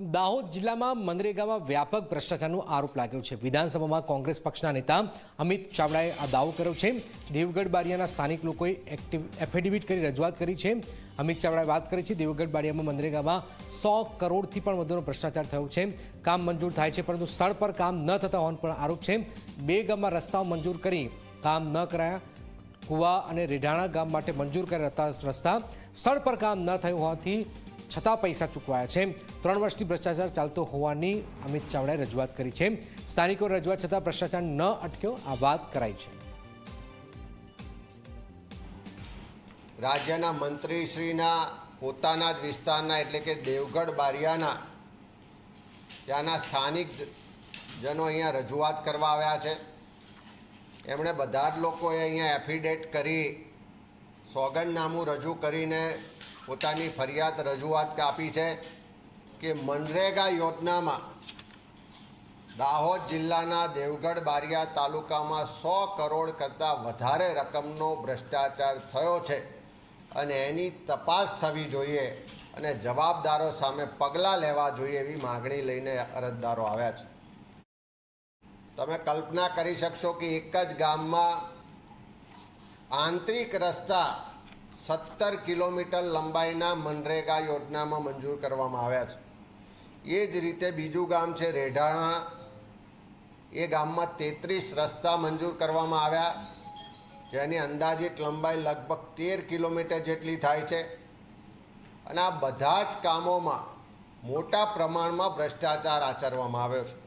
દાહોદ જિલ્લામાં મનરેગામાં વ્યાપક ભ્રષ્ટાચારનો આરોપ લાગ્યો છે. વિધાનસભામાં કોંગ્રેસ પક્ષના નેતા અમિત ચાવડાએ આ દાવો કર્યો છે. દેવગઢ બારિયાના સ્થાનિક લોકોએ એક્ટિવ એફિડેવિટ કરી રજૂઆત કરી છે. અમિત ચાવડાએ વાત કરી છે, દેવગઢ બારિયામાં મનરેગામાં સો કરોડથી પણ વધુનો ભ્રષ્ટાચાર થયો છે. કામ મંજૂર થાય છે, પરંતુ સ્થળ પર કામ ન થતા હોવાનો પણ આરોપ છે. બે ગામમાં રસ્તાઓ મંજૂર કરી કામ ન કરાયા. કુવા અને રેઢાણા ગામ માટે મંજૂર કરેલા રસ્તા સ્થળ પર કામ ન થયું હોવાથી છતાં પૈસા ચૂકવાયા છે. ત્રણ વર્ષથી ભ્રષ્ટાચાર ચાલતો હોવાની અમિત ચાવડાએ રજૂઆત કરી છે. સ્થાનિકો રજૂઆત છતાં ભ્રષ્ટાચાર ન અટક્યો, આ વાત કરાઈ છે. રાજ્યના મંત્રીશ્રીના પોતાના જ વિસ્તારના એટલે કે દેવગઢ બારિયાના ત્યાંના સ્થાનિક જનો અહીંયા રજૂઆત કરવા આવ્યા છે. એમણે બધા જ લોકોએ અહીંયા એફિડેટ કરી, સોગંદનામું રજૂ કરીને પોતાની ફરિયાદ રજૂઆત આપી છે કે મનરેગા યોજનામાં દાહોદ જિલ્લાના દેવગઢ બારિયા તાલુકામાં સો કરોડ કરતાં વધારે રકમનો ભ્રષ્ટાચાર થયો છે અને એની તપાસ થવી જોઈએ અને જવાબદારો સામે પગલાં લેવા જોઈએ એવી માગણી લઈને અરજદારો આવ્યા છે. તમે કલ્પના કરી શકશો કે એક જ ગામમાં આંતરિક રસ્તા સત્તર કિલોમીટર લંબાઈના મનરેગા યોજનામાં મંજૂર કરવામાં આવ્યા છે. એ જ રીતે બીજું ગામ છે રેઢાણા. એ ગામમાં તેત્રીસ રસ્તા મંજૂર કરવામાં આવ્યા. જેની અંદાજિત લંબાઈ લગભગ તેર કિલોમીટર જેટલી થાય છે. અને આ બધા જ કામોમાં મોટા પ્રમાણમાં ભ્રષ્ટાચાર આચરવામાં આવ્યો છે.